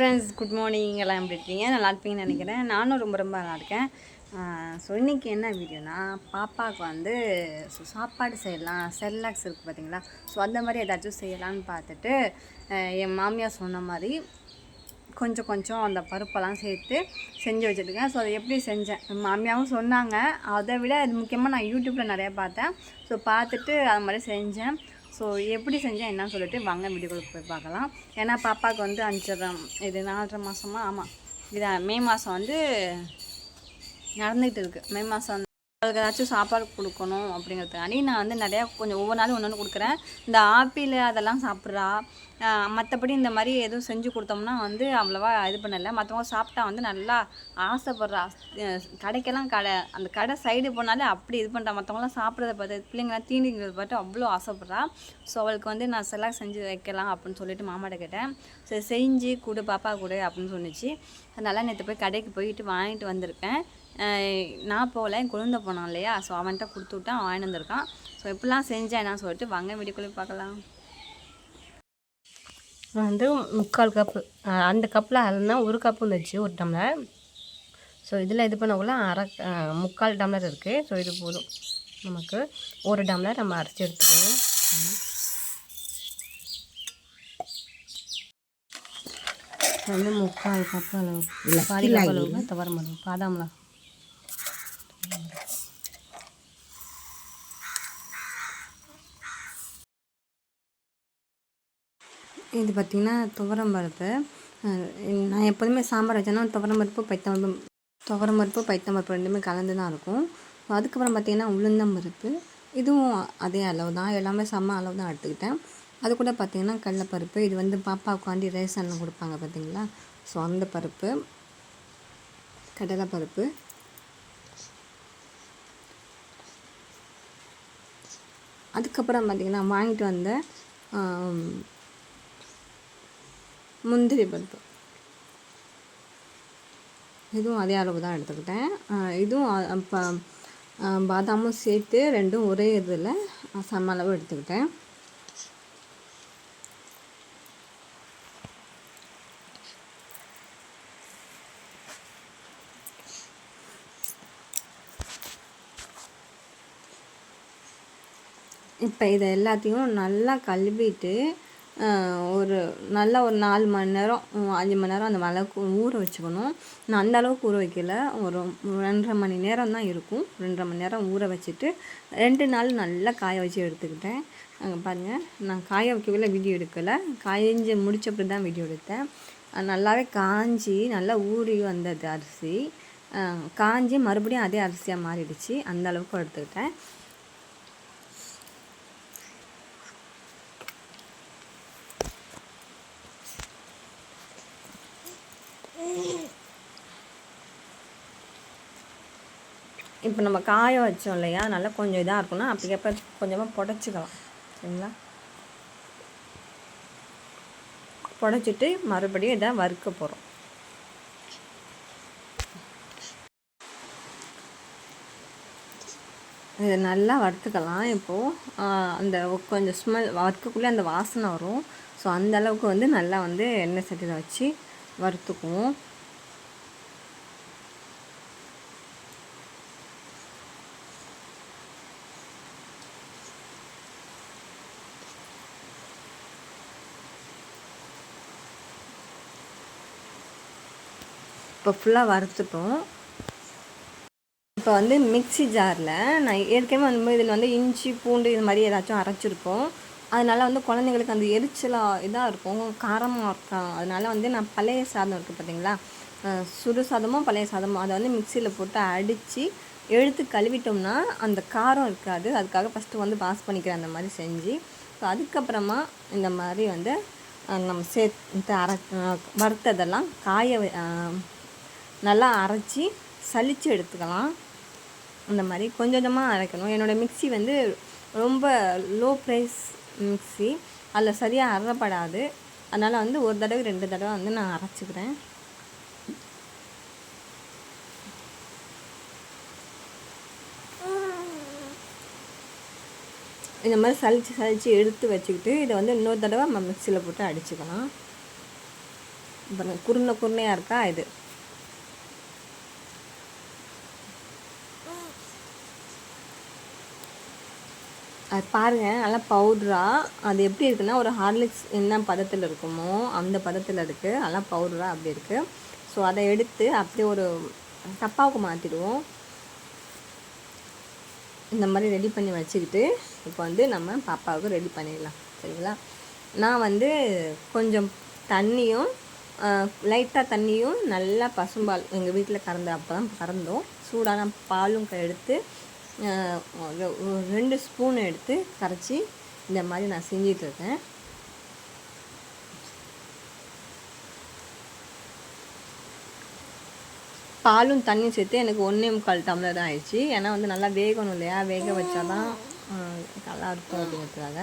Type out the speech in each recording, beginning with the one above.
Friends good morning எல்லாம் எப்படி இருக்கீங்க? நல்லா இருப்பீங்கன்னு நினைக்கிறேன். நானும் ரொம்ப ரொம்ப நல்லா இருக்கேன். ஸோ இன்றைக்கி என்ன வீடியோனா பாப்பாவுக்கு வந்து ஸோ சாப்பாடு செய்யலாம். செல்லாக்ஸ் இருக்குது பார்த்தீங்களா ஸோ அந்த மாதிரி ஏதாச்சும் செய்யலான்னு பார்த்துட்டு என் மாமியார் சொன்ன மாதிரி கொஞ்சம் கொஞ்சம் அந்த பருப்பெல்லாம் சேர்த்து செஞ்சு வச்சுருக்கேன். ஸோ அதை எப்படி செஞ்சேன்? மாமியாவும் சொன்னாங்க. அதை விட அது முக்கியமாக நான் யூடியூப்பில் நிறையா பார்த்தேன். ஸோ பார்த்துட்டு அது மாதிரி செஞ்சேன். ஸோ எப்படி செஞ்சேன் என்னன்னு சொல்லிட்டு வாங்க வீடியோக்குள்ள போய் பார்க்கலாம். ஏன்னா பாப்பாவுக்கு வந்து அஞ்சரை இது நாலரை மாதமா ஆமாம் இதான் மே மாதம் வந்து நடந்துகிட்டு இருக்குது மே மாதம் அவளுக்கு ஏதாச்சும் சாப்பாடு கொடுக்கணும் அப்படிங்கிறதுக்காண்டி நான் வந்து நிறையா கொஞ்சம் ஒவ்வொரு நாளும் ஒன்று ஒன்று கொடுக்குறேன். இந்த ஆப்பிள் அதெல்லாம் சாப்பிட்றா. மற்றபடி இந்த மாதிரி எதுவும் செஞ்சு கொடுத்தோம்னா வந்து அவ்வளோவா இது பண்ணலை. மற்றவங்க சாப்பிட்டா வந்து நல்லா ஆசைப்படுறா. கடைக்கெல்லாம் கடை அந்த கடை சைடு போனாலே அப்படி இது பண்ணுறா மற்றவங்களாம் சாப்பிட்றத பார்த்து பிள்ளைங்களாம் தீண்டிங்கிறத பார்த்து அவ்வளோ ஆசைப்படுறா. ஸோ அவளுக்கு வந்து நான் செலக்ட் செஞ்சு வைக்கலாம் அப்படின்னு சொல்லிட்டு மாமாட்ட கேட்டேன். சரி செஞ்சு கொடு பாப்பா கொடு அப்படின்னு சொன்னிச்சு. அதனால் நேற்று போய் கடைக்கு போயிட்டு வாங்கிட்டு வந்திருக்கேன். நான் போகல. என் குழந்தை போனான் இல்லையா? ஸோ அவன்கிட்ட கொடுத்து விட்டான் அவன் வந்திருக்கான். ஸோ எப்படிலாம் செஞ்சேன் என்ன சொல்லிட்டு வாங்க வீடியோக்குள்ளே பார்க்கலாம். வந்து முக்கால் கப்பு அந்த கப்பில் அளந்தா ஒரு கப்பு வந்துச்சு ஒரு டம்ளர். ஸோ இதில் இது பண்ணக்குள்ள அரை முக்கால் டம்ளர் இருக்குது ஸோ இது போதும். நமக்கு ஒரு டம்ளர் நம்ம அரைச்சி எடுத்துக்கணும் வந்து முக்கால் கப்பு அளவு பாதி கப்பு அளவுக்கு பருப்பு பாதாம்லாம் இது பார்த்திங்கன்னா துவரம் பருப்பு. நான் எப்போதுமே சாம்பார் வச்சேன்னா துவரம் பருப்பு பைத்தம்பருப்பு துவரம் பருப்பு பைத்தம்பருப்பு ரெண்டுமே கலந்து தான் இருக்கும். அதுக்கப்புறம் பார்த்திங்கன்னா உளுந்தம் பருப்பு. இதுவும் அதே அளவு தான். எல்லாமே சம அளவு தான் எடுத்துக்கிட்டேன். அது கூட பார்த்திங்கன்னா கடலப்பருப்பு. இது வந்து பாப்பாவுக்காண்டி ரேஷன்லாம் கொடுப்பாங்க பார்த்திங்களா? ஸோ அந்த பருப்பு கடலைப்பருப்பு அதுக்கப்புறம் பார்த்திங்கன்னா வாங்கிட்டு வந்த முந்திரி பருப்பு. இதுவும் அதே அளவு தான் எடுத்துக்கிட்டேன். இதுவும் இப்போ பாதாமும் சேர்த்து ரெண்டும் ஒரே இதில் சம அளவு எடுத்துக்கிட்டேன். இப்போ இதை எல்லாத்தையும் நல்லா கழுவிட்டு ஒரு நல்லா ஒரு நாலு மணி நேரம் அஞ்சு மணி நேரம் அந்த அளவுக்கு ஊற வச்சுக்கணும். நான் அந்த அளவுக்கு ஊற வைக்கல. ஒரு ரெண்டரை மணி நேரம் தான் இருக்கும். ரெண்டரை மணி நேரம் ஊற வச்சுட்டு ரெண்டு நாள் நல்லா காய வச்சு எடுத்துக்கிட்டேன். அங்கே பாருங்கள் நான் காய வைக்கவில்லை வீடியோ எடுக்கலை. காய்ஞ்சி முடிச்சப்படி தான் வீடியோ எடுத்தேன். நல்லாவே காஞ்சி நல்லா ஊறி வந்தது அரிசி. காஞ்சி மறுபடியும் அதே அரிசியாக மாறிடுச்சு. அந்த அளவுக்கு எடுத்துக்கிட்டேன். இப்போ நம்ம காய வச்சோம் இல்லையா? நல்லா கொஞ்சம் இதாக இருக்கும்னா அப்படிக்கப்ப கொஞ்சமாக புடச்சிக்கலாம். சரிங்களா? புடச்சிட்டு மறுபடியும் இதை வறுக்க போகிறோம் இதை நல்லா வறுத்துக்கலாம். இப்போது அந்த கொஞ்சம் ஸ்மெல் வறுக்கக்குள்ளே அந்த வாசனை வரும். ஸோ அந்த அளவுக்கு வந்து நல்லா வந்து எண்ணெய் சட்டியில் வச்சு வறுத்துக்குவோம். இப்போ ஃபுல்லாக வறுத்துட்டோம். இப்போ வந்து மிக்ஸி ஜாரில் நான் ஏற்கனவே வந்து இதில் வந்து இஞ்சி பூண்டு இது மாதிரி ஏதாச்சும் அரைச்சிருப்போம் அதனால வந்து குழந்தைங்களுக்கு அந்த எரிச்சலாக இதாக இருக்கும். காரமாக இருக்கும் அதனால வந்து நான் பழைய சாதம் இருக்குது பார்த்தீங்களா? சுடு சாதமும் பழைய சாதமும் அதை வந்து மிக்சியில் போட்டு அடித்து எடுத்து கழுவிட்டோம்னா அந்த காரம் இருக்காது. அதுக்காக ஃபஸ்ட்டு வந்து பாஸ் பண்ணிக்கிறேன் அந்த மாதிரி செஞ்சு. ஸோ அதுக்கப்புறமா இந்த மாதிரி வந்து நம்ம சேர்த்து அரை வறுத்ததெல்லாம் காய வை- நல்லா அரைச்சி சலிச்சு எடுத்துக்கலாம். அந்த மாதிரி கொஞ்சம் கொஞ்சமாக அரைக்கணும். என்னோடய மிக்ஸி வந்து ரொம்ப லோ ப்ரைஸ் மிக்ஸி. அதில் சரியாக அரைப்படாது. அதனால் வந்து ஒரு தடவை ரெண்டு தடவை வந்து நான் அரைச்சிக்கிறேன். இந்த மாதிரி சலிச்சு சலிச்சு எடுத்து வச்சுக்கிட்டு இதை வந்து இன்னொரு தடவை நம்ம மிக்சியில் போட்டு அடிச்சுக்கலாம். பாருங்க குருணை குருணையாக இருக்கா இது? பாருங்கள் நல்லா பவுட்ராக அது எப்படி இருக்குன்னா ஒரு ஹார்லிக்ஸ் என்ன பதத்தில் இருக்குமோ அந்த பதத்தில் இருக்குது நல்லா பவுட்ராக அப்படி இருக்குது ஸோ அதை எடுத்து அப்படியே ஒரு டப்பாவுக்கு மாற்றிடுவோம் இந்த மாதிரி ரெடி பண்ணி வச்சுக்கிட்டு இப்போ வந்து நம்ம பாப்பாவுக்கு ரெடி பண்ணிடலாம். சரிங்களா? நான் வந்து கொஞ்சம் தண்ணியும் லைட்டாக தண்ணியும் நல்லா பசும்பால் எங்கள் வீட்டில் கறந்த அப்போ தான் கறந்தோம். சூடான பாலும் க- எடுத்து ஒரு ரெண்டு ஸ்பூன் எடுத்து கரைச்சி இந்த மாதிரி நான் செஞ்சிட்டு இருக்கேன். பாலும் தண்ணியும் சேர்த்து எனக்கு ஒன்றே முக்கால் டம்ளர் தான் ஆயிடுச்சு. ஏன்னா வந்து நல்லா வேகணும் இல்லையா? வேக வச்சா தான் நல்லா இருக்கும் அப்படிங்கிறதுக்காக.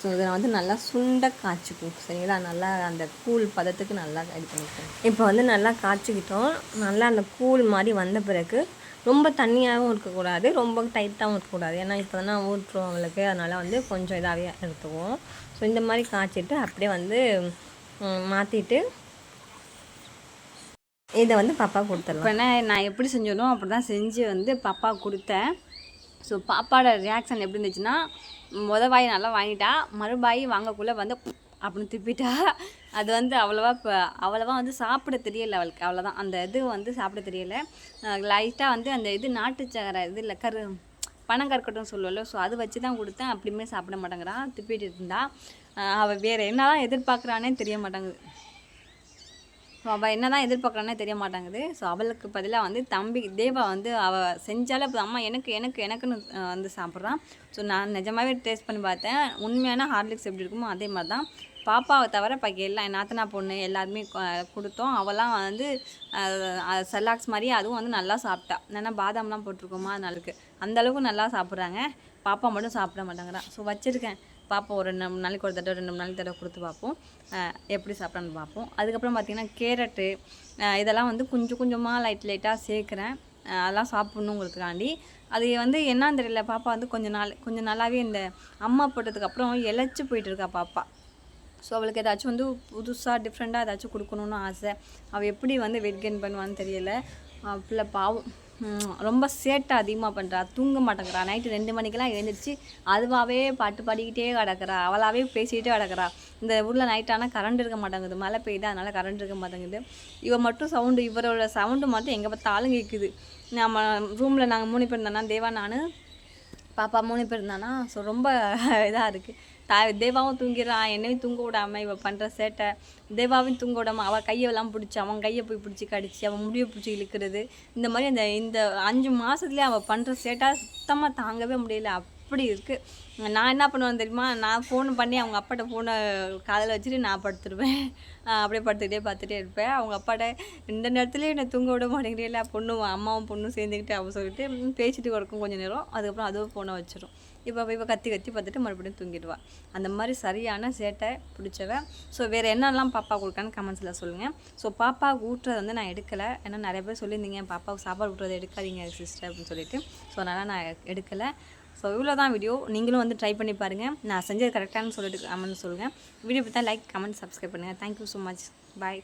ஸோ இதை வந்து நல்லா சுண்ட காய்ச்சிக்கும் சரிங்களா? நல்லா அந்த கூழ் பதத்துக்கு நல்லா இது பண்ணிக்கணும் இப்போ வந்து நல்லா காய்ச்சிக்கிட்டோம். நல்லா அந்த கூழ் மாதிரி வந்த பிறகு ரொம்ப தண்ணியாகவும் இருக்கக்கூடாது ரொம்ப டைட்டாகவும் இருக்கக்கூடாது. ஏன்னா இப்போ தானே ஊற்றுறோம் அவளுக்கு அதனால் வந்து கொஞ்சம் இதாகவே எடுத்துக்குவோம். ஸோ இந்த மாதிரி காய்ச்சிட்டு அப்படியே வந்து மாற்றிட்டு இதை வந்து பாப்பா கொடுத்துருவேன் இப்போ நான் எப்படி செஞ்சனோ அப்படி தான் செஞ்சு வந்து பாப்பா கொடுத்தேன். ஸோ பாப்பாவோட ரியாக்ஷன் எப்படி இருந்துச்சுன்னா முத வாய் நல்லா வாங்கிட்டா மறுபாய் வாங்கக்குள்ளே வந்து அப்படின்னு திப்பிட்டா அது வந்து அவ்வளோவா இப்போ அவ்வளோவா வந்து சாப்பிட தெரியலை அவளுக்கு. அவ்வளோதான் அந்த இது வந்து சாப்பிட தெரியலை. லைட்டாக வந்து அந்த இது நாட்டு சக்கரை இது இல்லை கரு பனங்கற்கட்டும் சொல்லுவல ஸோ அது வச்சு தான் கொடுத்தேன். அப்படியுமே சாப்பிட மாட்டேங்கிறா. திப்பிட்டு இருந்தா அவள் வேறு என்னதான் எதிர்பார்க்குறானே தெரிய மாட்டேங்குது. ஸோ அவள் என்ன தான் எதிர்பார்க்குறானே தெரிய மாட்டாங்குது ஸோ அவளுக்கு பதிலாக வந்து தம்பி தேவா வந்து அவள் செஞ்சாலே இப்போ அம்மா எனக்கு எனக்கு எனக்குன்னு வந்து சாப்பிட்றான் ஸோ நான் நிஜமாகவே டேஸ்ட் பண்ணி பார்த்தேன். உண்மையான ஹார்லிக்ஸ் எப்படி இருக்குமோ அதே மாதிரி தான் பாப்பாவை தவிர பாக்கி எல்லாம் என் நாத்தனா பொண்ணு எல்லாருமே கொடுத்தோம். அவளாம் வந்து செல்லாக்ஸ் மாதிரி அதுவும் வந்து நல்லா சாப்பிட்டா. ஏன்னா பாதாம்லாம் போட்டிருக்கோமா அதனாலுக்கு அந்த அளவுக்கு நல்லா சாப்பிட்றாங்க. பாப்பா மட்டும் சாப்பிட மாட்டேங்கிறான் ஸோ வச்சுருக்கேன். பார்ப்போம் ஒரு ரெண்டு மூணு நாளைக்கு ஒரு தடவை ரெண்டு மூணு நாளைக்கு தடவை கொடுத்து பார்ப்போம் எப்படி சாப்பிட்றான்னு பார்ப்போம் அதுக்கப்புறம் பார்த்திங்கன்னா கேரட்டு இதெல்லாம் வந்து கொஞ்சம் கொஞ்சமாக லைட் லைட்டாக சேர்க்குறேன். அதெல்லாம் சாப்பிட்ணுங்கிறதுக்காண்டி அது வந்து என்னன்னு தெரியல பாப்பா வந்து கொஞ்சம் நாள் கொஞ்சம் நாளாகவே இந்த அம்மா போட்டதுக்கு அப்புறம் இழைச்சி போயிட்டுருக்கா பாப்பா. ஸோ அவளுக்கு ஏதாச்சும் வந்து புதுசாக டிஃப்ரெண்ட்டாக ஏதாச்சும் கொடுக்கணுன்னு ஆசை. அவள் எப்படி வந்து வெயிட் கெயின் பண்ணுவான்னு தெரியல. பிள்ளை பாவம். ரொம்ப சேட்டை அதிகமாக பண்ணுறா தூங்க மாட்டேங்கிறா. நைட்டு ரெண்டு மணிக்கெல்லாம் எழுந்திரிச்சு அதுவாகவே பாட்டு பாடிக்கிட்டே கிடக்குறா. அவளாகவே பேசிக்கிட்டே கிடக்கிறா. இந்த ஊரில் நைட் ஆனால் கரண்ட் இருக்க மாட்டேங்குது. மழை பெய்யுது அதனால் கரண்ட் இருக்க மாட்டேங்குது. இவன் மட்டும் சவுண்டு இவரோட சவுண்டு மட்டும் எங்கே பார்த்தாலும் கேட்குது நம்ம ரூமில் நாங்கள் மூணு பேர் இருந்தோன்னா தேவா நான் பாப்பா மூணு பேர் இருந்தானா? ஸோ ரொம்ப இதாக இருக்குது தா தேவாவும் தூங்கிடுறான். என்னையும் தூங்க விடாம இவ பண்ணுற சேட்டை. தேவாவையும் தூங்க விடாம அவள் கையெல்லாம் பிடிச்சி அவன் கையை போய் பிடிச்சி கடிச்சு அவன் முடியை பிடிச்சி இழுக்கிறது. இந்த மாதிரி அந்த இந்த அஞ்சு மாதத்துலேயே அவள் பண்ணுற சேட்டை சுத்தமாக தாங்கவே முடியல. அப்படி இருக்குது நான் என்ன பண்ணுவேன் தெரியுமா? நான் ஃபோன் பண்ணி அவங்க அப்பாட்ட ஃபோனை காதில் வச்சுட்டு நான் படுத்துருவேன். அப்படியே படுத்துக்கிட்டே பார்த்துட்டே இருப்பேன். அவங்க அப்பாட்ட இந்த நேரத்துலேயே என்னை தூங்க விட மாட்டேங்கிறீங்களா பொண்ணும் அம்மாவும் பொண்ணும் சேர்ந்துக்கிட்டு அவன் சொல்லிட்டு பேசிட்டு இருக்கும் கொஞ்சம் நேரம். அதுக்கப்புறம் அதுவும் ஃபோனை வச்சிடும் இப்போ இவ கத்தி கத்தி பார்த்துட்டு மறுபடியும் தூங்கிடுவாள் அந்த மாதிரி சரியான சேட்டை பிடிச்சவ. ஸோ வேறு என்னெல்லாம் பாப்பா கொடுக்கான்னு கமெண்ட்ஸில் சொல்லுங்கள் ஸோ பாப்பாவுக்கு ஊட்டுறது வந்து நான் எடுக்கலை. ஏன்னா நிறைய பேர் சொல்லியிருந்தீங்க பாப்பாவுக்கு சாப்பாடு ஊட்டுறது எடுக்காதீங்க சிஸ்டர் அப்படின்னு சொல்லிட்டு. ஸோ அதனால் நான் எடுக்கலை. ஸோ இவ்வளோ தான் வீடியோ நீங்களும் வந்து ட்ரை பண்ணி பாருங்கள் நான் செஞ்சது கரெக்டானு சொல்லிட்டு கமெண்ட் சொல்லுங்கள் வீடியோ பார்த்தா லைக் கமெண்ட் சப்ஸ்கிரைப் பண்ணுங்கள் thank you so much bye